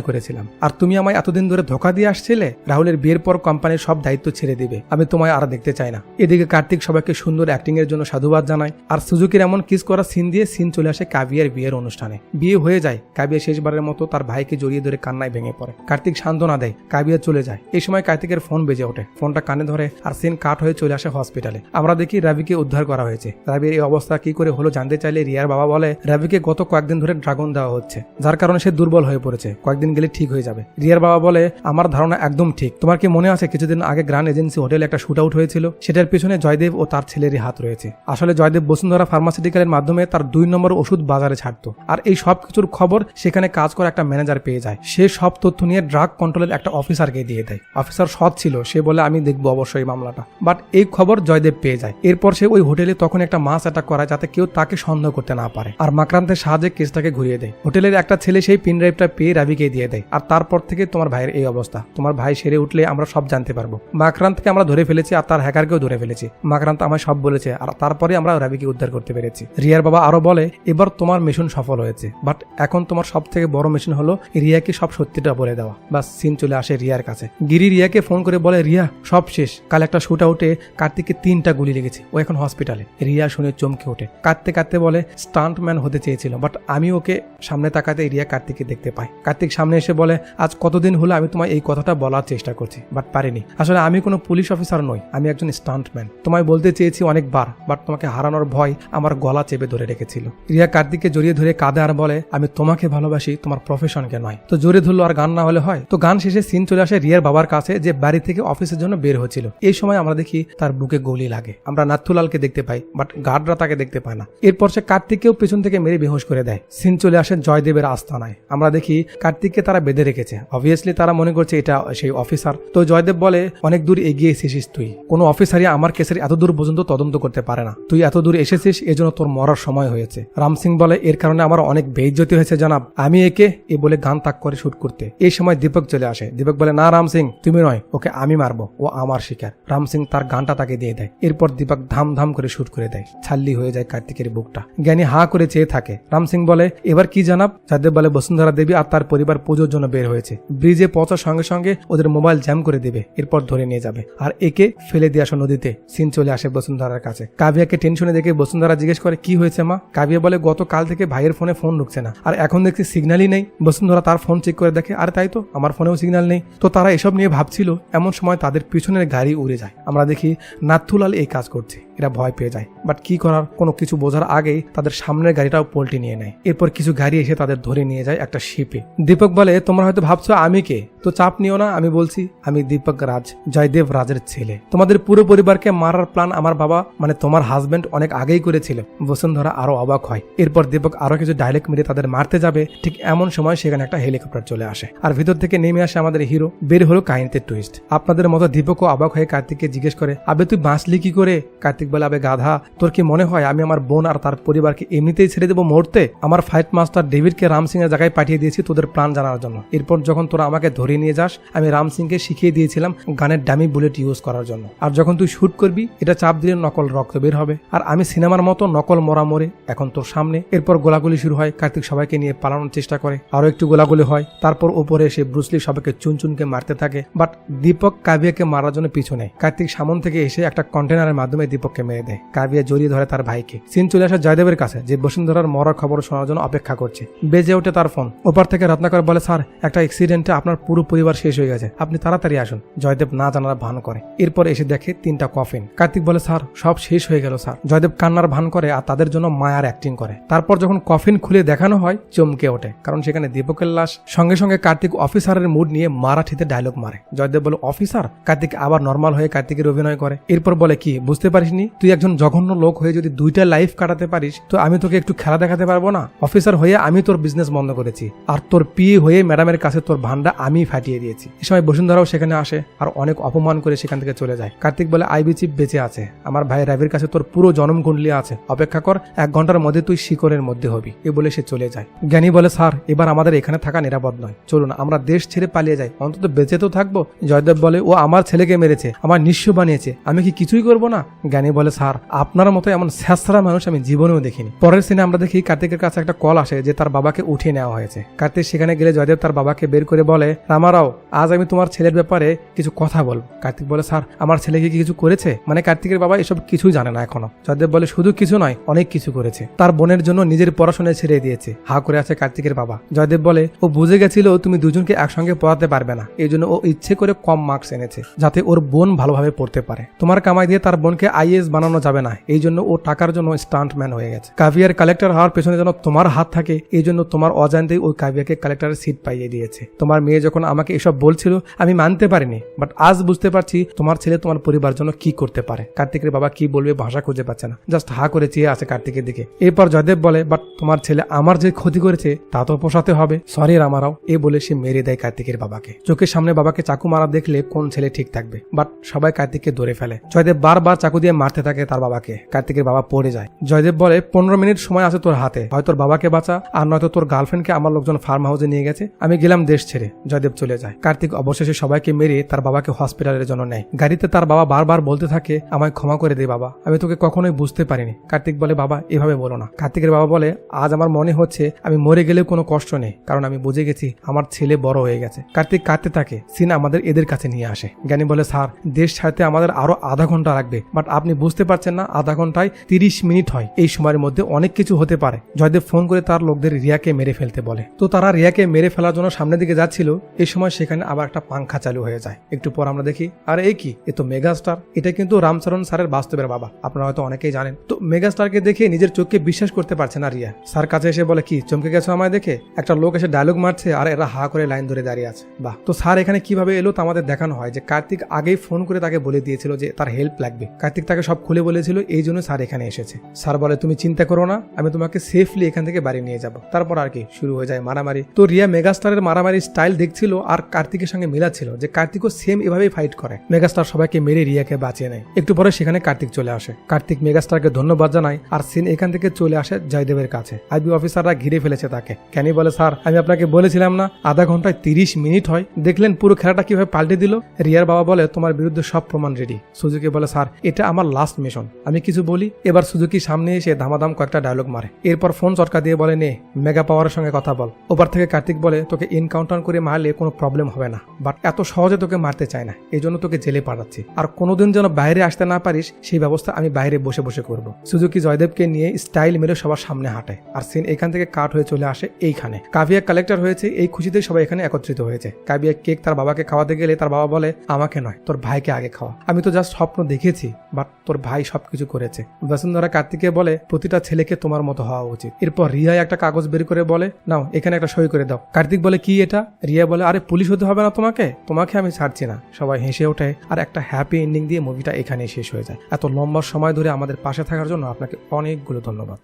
করেছিলাম। আর তুমি আমায় এতদিন ধরে ধোকা দিয়ে আসছিলে, রাহুলের বিয়ের পর কোম্পানির সব দায়িত্ব ছেড়ে দিবে। আমি তোমায় আর দেখতে চাই না। এদিকে কার্তিক সবাইকে সুন্দর অ্যাক্টিং এর জন্য সাধুবাদ জানায়, আর সুজুকির এমন কিস করা সিন দিয়ে সিন চলে আসে কাবিয়ার বিয়ের অনুষ্ঠানে। বিয়ে হয়ে যায় কাবিয়া শেষবারের মতো তার ভাইকে জড়িয়ে ধরে কান্নায় ভেঙে পড়ে। কার্তিক সান্ত্বনা দেয়, কাবিয়া চলে যায়। এই সময় কার্তিকের ফোন বেজে ওঠে। ফোনটা কানে ধরে, আর সিন কাট হয়ে চলে আসে হসপিটালে আমরা দেখি রাবিকে উদ্ধার করা হয়েছে। রাবির এই অবস্থা কি করে হলো জানতে চাইলে রিয়ার বাবা বলে, রাবিকে গত কয়েকদিন ধরে ড্রাগন দেওয়া হচ্ছে, যার কারণে সে দুর্বল হয়ে পড়েছে। কয়েকদিন গেলে ঠিক হয়ে যাবে। রিয়ার বাবা বলে, আমার ধারণা একদম ঠিক। তোমার কি মনে আছে কিছুদিন আগে গ্রান্ড এজেন্সি হোটেলে একটা শুট আউট হয়েছিল? সেটার পিছনে জয়দেব ও তার ছেলেরই হাত রয়েছে। আসলে জয়দেব বসুন্ধরা ফার্মাসিউটিক্যালের মাধ্যমে তার দুই নম্বর ওষুধ বাজারে ছাড়তো। আর এই সব কিছুর খবর সেখানে কাজ করা একটা ম্যানেজার পেয়ে যায়। সে সব তথ্য নিয়ে ড্রাগ কন্ট্রোলের একটা অফিসারকে দিয়ে দেয়। অফিসার সৎ ছিল, সে বলে, আমি দেখব অবশ্যই মামলাটা। বাট এই খবর জয়দেব পেয়ে যায়। এরপর সে ওই হোটেলে তখন একটা মাস অ্যাটাক করায় যাতে কেউ তাকে সন্দেহ করতে না পারে। আর মাক্রান্তের সাহায্যে কেসটাকে ঘুরিয়ে দেয়। হোটেলের একটা ছেলে সেই পিন ড্রাইভটা পেয়ে রাবিকে দিয়ে দেয়। আর তারপর থেকে তোমার ভাইয়ের এই অবস্থা। তোমার ভাই সেরে উঠলে আমরা সব জানতে পারব। মাক্রান্তকে আমরা ধরে ফেলেছি আর তার হ্যাকারকেও ধরে ফেলেছি। মাক্রান্ত আমায় সব বলেছে আর তারপরে আমরা রাবিকে উদ্ধার করতে পেরেছি। রিয়ার বাবা আরও বলে, এবার তোমার মিশন সফল হয়েছে। বাট এখন তোমার সব থেকে বড় মিশন হলো রিয়াকে সব সত্যিটা বলে দেওয়া। বা সিন চলে আসে রিয়ার কাছে। গিরি রিয়াকে ফোন করে বলে, রিয়া, সব শেষ। কাল একটা শুট আউটে কার্তিককে তিনটা গুলি লেগেছে। ও এখন হসপিটালে রিয়া শুনে চমকে ওঠে। কাঁদতে কাঁদতে বলে, স্টান্টম্যান হতে চেয়েছিল বাট আমি ওকে সামনে তাকাতে রিয়া কার্তিককে দেখতে পাই। কার্তিক সামনে এসে বলে, আজ কতদিন হলো আমি তোমায় এই কথাটা বলার চেষ্টা করছি, বাট পারিনি। আসলে আমি কোনো পুলিশ অফিসার নই, আমি একজন স্টান্টম্যান। তোমায় বলতে চেয়েছি অনেকবার, বাট তোমাকে হারানোর ভয় আমার গলা চেপে ধরে রেখেছিল। রিয়া কার্তিককে জড়িয়ে ধরে কাঁদে আর বলে, আমি তোমাকে ভালোবাসি, তোমার প্রফেশনকে নয়। তো জোরে ধরলো, আর গান না হলে হয়? তো গান শেষে সিন চলে আসে রিয়ার বাবার কাছে, যে বাড়ি থেকে অফিসের জন্য বের হচ্ছিল। এই সময় আমরা দেখি তার বুকে গুলি লাগে। আমরা নাথুলালকে দেখতে পাই। বাট গার্ডরা তাকে দেখতে পায় না। এরপর সে কার্তিককেও পেছন থেকে মেরে বেহুশ করে দেয়। সিন চলে আসে জয়দেবের আস্থানায় আমরা দেখি কার্তিককে তারা বেঁধে রেখেছে। অবভিয়াসলি তারা মনে করছে এটা সেই অফিসার তো জয়দেব বলে, অনেক দূর এগিয়ে এসেছিস তুই। কোনো অফিসারই আমার কেসের এত দূর পর্যন্ত তদন্ত করতে পারে না। তুই এত দূর এসেছিস এজন্য তোর মরার সময় হয়েছে। রাম সিং বলে, এর কারণে আমার অনেক বেইজ্জতি হয়েছে, জানাব। আমি একে, এ বলে গান তাক করে শুট করতে। এই সময় দীপক চলে আসে। দীপক বলে, না রাম সিং, তুমি নয়, ওকে আমি মারবো। ও আমার শিকার। রাম সিং তার গানটা তাকে দিয়ে দেয়। এরপর দীপক ধাম ধাম করে শুট করে দেয়। ছাল্লি হয়ে যায় কার্তিকের বুকটা। জ্ঞানী হা করে চেয়ে থাকে। রাম সিং বলে, এবার কি জানাব? যাদের বলে, বসুন্ধরা দেবী আর তার পরিবার পুজোর জন্য বের হয়েছে। ব্রিজে পৌঁছার সঙ্গে সঙ্গে ওদের মোবাইল জ্যাম করে দেবে। এরপর ধরে নিয়ে যাবে। আর একে ফেলে দিয়ে আসা নদীতে। সিন চলে আসে বসুন্ধরার কাছে। কাবিয়াকে টেনশনে দেখে বসুন্ধরা জিজ্ঞেস করে, কি হয়েছে মা? কাবিয়া বলে, গতকাল থেকে ভাইয়ের ফোনে ফোন ঢুকছে না। আর এখন দেখছি সিগন্যালই নেই। বসুন্ধরা তার ফোন চেক করে দেখে, আর তাই তো, আমার ফোনেও সিগন্যাল নেই। তো তারা এসব নিয়ে ভাবছিল। এমন সময় তাদের পিছনের গাড়ি উড়ে যায়। আমরা দেখি নাথুলাল এই কাজ করছে। এরা ভয় পেয়ে যায়। বাট কি করার? কোনো কিছু বোঝার আগেই তাদের সামনের গাড়িটাও পোল্টি নিয়ে নেয়। এরপর কিছু গাড়ি এসে তাদের ধরে নিয়ে যায় একটা শিপে দীপক বলে, তোমরা হয়তো ভাবছ আমি কে? তো চাপ নিও না, আমি বলছি, আমি দীপক রাজ, জয়দেব রাজের ছেলে। তোমাদের পুরো পরিবারকে মারার প্ল্যান আমার বাবা মানে তোমার হাজবেন্ড অনেক আগেই করেছিল। বসুন্ধরা আরও অবাক হয়। এরপর দীপক আরও কিছু ডায়লগ মেরে তাদের মারতে যাবে। ঠিক এমন সময় সেখানে একটা হেলিকপ্টার চলে আসে। আর ভিতর থেকে নেমে আসে আমাদের হিরো বের হলো কাহিনীতে টুইস্ট আপনাদের মতো দীপকও অবাক হয়ে কার্তিককে জিজ্ঞেস করে, আবে তুই বাঁচলি কি করে? কার্তিক বলে, আবে গাধা গাধা তোর কি মনে হয় আমি আমার বোন আর তার পরিবারকে এমনিতেই ছেড়ে দেবো মুহূর্তে? আমার ফাইট মাস্টার ডেভিডকে রাম সিং এর জায়গায় পাঠিয়ে দিয়েছি তোদের প্রাণ জানার জন্য। এরপর যখন তোরা আমাকে ধরে নিয়ে যাস, আমি রাম সিংকে শিখিয়ে দিয়েছিলাম গানের ডামি বুলেট ইউজ করার জন্য। আর যখন তুই শুট করবি, এটা চাপ দিলে নকল রক্ত বের হবে। আর আমি সিনেমার মতো নকল মরা মরে এখন তোর সামনে। এরপর গোলাগুলি শুরু হয় কার্তিক সবাইকে নিয়ে পালানোর চেষ্টা করে। আরও একটু গোলাগুলি হয়, তারপর উপরে এসে ব্রুসলি সবাইকে চুনচুনকে মারতে থাকে। বাট দীপক কাবিয়াকে মারার জন্য পিছু নেয়। কার্তিক সামন থেকে এসে একটা কন্টেনারের মাধ্যমে দীপককে মেরে দেয়। কাবিয়া জড়িয়ে ধরে তার ভাইকে। সিন চলে আসে জয়দেবের কাছে, যে বসুন্ধরার মরার খবর শোনার জন্য অপেক্ষা করছে। বেজে ওঠে তার ফোন। ওপার থেকে রত্নাকর বলে, স্যার, একটা অ্যাক্সিডেন্টে আপনার পুরো পরিবার শেষ হয়ে গেছে। আপনি তাড়াতাড়ি আসুন জয়দেব না জানার ভান করে। এরপর এসে দেখে তিনটা কফিন কার্তিক বলে, স্যার, সব শেষ হয়ে গেল, স্যার জয়দেব কান্নার ভান করে আর তাদের জন্য মায়ার অ্যাক্টিং করে। তারপর যখন কফিন খুলে দেখানো হয়, চমকে ওঠে। কারণ সেখানে দীপকের লাশ। সঙ্গে সঙ্গে কার্তিক অফিসারের মুড নিয়ে মারাঠিতে ডায়লগ মারে। জয়দেব বলে অফিসার কার্তিক আবার নর্মাল হয়ে কার্তিকের অভিনয় করে। এরপর বলে, কি, বুঝতে পারিসনি? তুই একজন জঘন্য লোক হয়ে যদি দুইটা লাইফ কাটাতে পারিস, তো আমি তোকে একটু খেলা দেখাতে পারব না? অফিসার হয়ে আমি তোর বিজনেস বন্ধ করেছি। আর তোর পিয়ে হয়ে ম্যাডামের কাছে তোর ভান্ডা আমি ফাটিয়ে দিয়েছি। এই সময় বসুন্ধরাও সেখানে আসে আর অনেক অপমান করে সেখান থেকে চলে যায়। কার্তিক বলে আইবি চিপ বেঁচে আছে। আমার ভাই রাবির কাছে তোর পুরো জনম কুণ্ডলি আছে। অপেক্ষা কর, এক ঘণ্টার মধ্যে তুই শিকরের মধ্যে হবি। এ বলে সে চলে যায়। জ্ঞানী বলে, স্যার, এবার আমাদের এখানে থাকা নিরাপদ নয়। চলুন, আমরা দেশ ছেড়ে পালিয়ে যাই। অন্তত বেঁচে তো থাকব। জয়দেব বলে, ও আমার ছেলেকে মেরেছে, আমার নিঃস্ব বানিয়েছে। আমি কি কিছুই করব না? জ্ঞানী বলে, স্যার আপনার মতো এমন স্যাঁচড়া মানুষ আমি জীবনেও দেখিনি। পরের সিনে আমরা দেখি কার্তিকের কাছে একটা কল আসে যে তার বাবাকে উঠিয়ে নেওয়া হয়েছে। কার্তিক সেখানে গেলে জয়দেব তার বাবাকে বের করে বলে রামারাও আজ আমি তোমার ছেলের ব্যাপারে কিছু কথা বলব। কার্তিক বলে, স্যার, আমার ছেলেকে কি কিছু করেছে? মানে কার্তিকের বাবা এসব কিছুই জানে না এখনও। জয়দেব বলে, শুধু কিছু নয়, অনেক কিছু করেছে। তার বোনের জন্য নিজের পড়াশোনায় ছেড়ে দিয়েছে। হা করে আছে কার্তিকের বাবা। জয়দেব বলে, ও বুঝে গেছিল তুমি দুজনকে একসঙ্গে পড়াতে পারবে না। এই জন্য ও ইচ্ছে করে কম মার্কস এনেছে, যাতে ওর বোন ভালোভাবে পড়তে পারে। তোমার কামাই দিয়ে তার বোনকে আইএস বানানো যাবে না। এই জন্য ও টাকার জন্য স্টান্টম্যান হয়ে গেছে। কাভিয়ার কালেক্টর হওয়ার পেছনে যেন তোমার হাত থাকে, এই জন্য তোমার অজান্তেই ওই কাভিয়াকে কালেক্টরের সিট পাইয়ে দিয়েছে। তোমার মেয়ে যখন আমাকে এসব বলছিল, আমি মানতে পারিনি বাট আজ বুঝতে পারছি তোমার ছেলে তোমার পরিবার জন্য কি করতে পারে। কার্তিকের বাবা কি বলবে ভাষা খুঁজে পাচ্ছে না। জাস্ট হা করে চেয়ে আছে কার্তিকের দিকে। এরপর জয়দেব বলে বাট তোমার ছেলে আমার যে ক্ষতি করেছে, তা তো পোষাতে হবে। সরি রামারাও। এ বলে সে মেরে দেয় কার্তিকের বাবাকে। চোখের সামনে বাবাকে চাকু মারা দেখলে কোন ছেলে ঠিক থাকবে বাট সবাই কার্তিককে ধরে ফেলে। জয়দেব বারবার চাকু দিয়ে মারতে থাকে তার বাবাকে। কার্তিকের বাবা পড়ে যায়। জয়দেব বলে, পনেরো মিনিট সময় আছে তোর হাতে। হয় তোর বাবাকে বাঁচা, আর নয়তো তোর গার্লফ্রেন্ডকে আমার লোকজন ফার্ম হাউসে নিয়ে গেছে। আমি গেলাম দেশ ছেড়ে। জয়দেব চলে যায়। কার্তিক অবশেষে সবাইকে মেরে তার বাবাকে হসপিটালের জন্য নেয়। গাড়িতে তার বাবা বারবার বলতে থাকে, আমায় ক্ষমা করে দে বাবা। আমি তোকে কখনোই বুঝতে পারিনি। কার্তিক বলে, বাবা, এভাবে বলো না। কার্তিকের বাবা বলে, আজ আমার মনে হচ্ছে আমি মরে গেলেও কোনো কষ্ট নেই, কারণ আমি বুঝে গেছি আমার ছেলে বড় হয়ে গেছে। কার্তিক কাঁদতে থাকে, সিন আমাদের এদের কাছে নিয়ে আসে। জ্ঞানী বলে, স্যার, দেশ ছাড়তে আমাদের আরও আধা ঘণ্টা লাগবে, বাট আপনি বুঝতে পারছেন না আধা ঘন্টায় তিরিশ মিনিট হয়। এই সময়ের মধ্যে অনেক কিছু হতে পারে। জয়দেব ফোন করে তার লোকদের রিয়াকে মেরে ফেলতে বলে। তো তারা রিয়াকে মেরে ফেলার জন্য সামনের দিকে যাচ্ছিল। এই সময় সেখানে আবার একটা পাংখা চালু হয়ে যায়। একটু পর আমরা দেখি, আর এই কি? এ তো মেগাস্টার। এটা কিন্তু রামচরণ স্যারের বাস্তবের বাবা। আপনারা হয়তো অনেকেই জানেন। তো মেগাস্টারকে দেখে নিজের চোখকে বিশ্বাস করতে পারছে না রিয়া। স্যার কাছে এসে বলে, কি, চমকে গেছো আমায় দেখে? একটা লোক এসে ডায়লগ মারছে, আর এরা হা করে লাইন ধরে দাঁড়িয়ে আছে। বাহ। তো স্যার এখানে কীভাবে এলো তা আমাদের দেখানো হয় যে, কার্তিক আগেই ফোন করে তাকে বলে দিয়েছিল যে, তার হেল্প লাগবে। কার্তিক তাকে সব খুলে বলেছিল, এই জন্য স্যার এখানে এসেছে। স্যার বলে, তুমি চিন্তা করো না, আমি তোমাকে সেফলি এখান থেকে বাড়ি নিয়ে যাব। তারপর আর কি শুরু হয়ে যায় মারামারি। তো রিয়া মেগাস্টারের মারামারি স্টাইল দেখছিল আর কার্তিকের সঙ্গে মিলাচ্ছিল যে কার্তিকও সেম এভাবেই ফাইট করে। মেগাস্টার সবাইকে মেরে রিয়াকে বাঁচিয়ে নেয়। একটু পরে সেখানে কার্তিক চলে আসে। কার্তিক মেগাস্টারকে ধন্যবাদ জানায় আর সিন এখান থেকে চলে আসে জয়দেবের কাছে। আইবি অফিসাররা ঘিরে ফেলেছে তাকে। কেন বলে, স্যার, আমি আপনাকে বলেছিলাম না, আধা ঘন্টায় তিরিশ মিনিট হয়। দেখলেন পুরো খেলাটা কীভাবে পাল্টে দিল? রিয়ার বাবা বলে, তোমার বিরুদ্ধে সব প্রমাণ রেডি সুজুকি বলে, স্যার, এটা আমার লাস্ট মিশন আমি কিছু বলি। এবার সুজুকি সামনে এসে ধামাধাম কয়েকটা ডায়লগ মারে। এরপর ফোন চটকা দিয়ে বলে, নে, মেগা পাওয়ারের সঙ্গে কথা বল। ওপার থেকে কার্তিক বলে, তোকে এনকাউন্টার করে মারলে কোনো প্রবলেম হবে না। বাট এত সহজে তোকে মারতে চায় না। এই জন্য তোকে জেলে পাঠাচ্ছি। আর কোনোদিন যেন বাইরে আসতে না পারিস, সেই ব্যবস্থা আমি বাইরে বসে বসে করব। সুজুকি জয়দেবকে নিয়ে স্টাইল মেরে সবার সামনে হাঁটে। আর সিন এখান থেকে কাট হয়ে চলে আসে এইখানে। কাভিয়া কালেক্টর হয়েছে, এই খুশিতে সবাই এখানে একত্রিত হয়েছে। কাভিয়া কেক তার বাবাকে খাওয়াতে গেলে তার বাবা বলে, আমাকে নয়, তোর ভাইকে আগে খাওয়া। আমি তো জাস্ট স্বপ্ন দেখেছি বাট তোর ভাই সবকিছু করেছে। বসুন্ধরা কার্তিকে বলে, প্রতিটা ছেলেকে তোমার মতো হওয়া উচিত। এরপর রিয়া একটা কাগজ বের করে বলে, নাও, এখানে একটা সই করে দাও। কার্তিক বলে, কি এটা? রিয়া বলে, আরে, পুলিশ হতে হবে না তোমাকে? তোমাকে আমি ছাড়ছি না। সবাই হেসে ওঠে, আর একটা হ্যাপি এন্ডিং দিয়ে মুভিটা এখানেই শেষ হয়ে যায়। এত লম্বা সময় ধরে আমাদের পাশে থাকার জন্য আপনাকে অনেকগুলো ধন্যবাদ।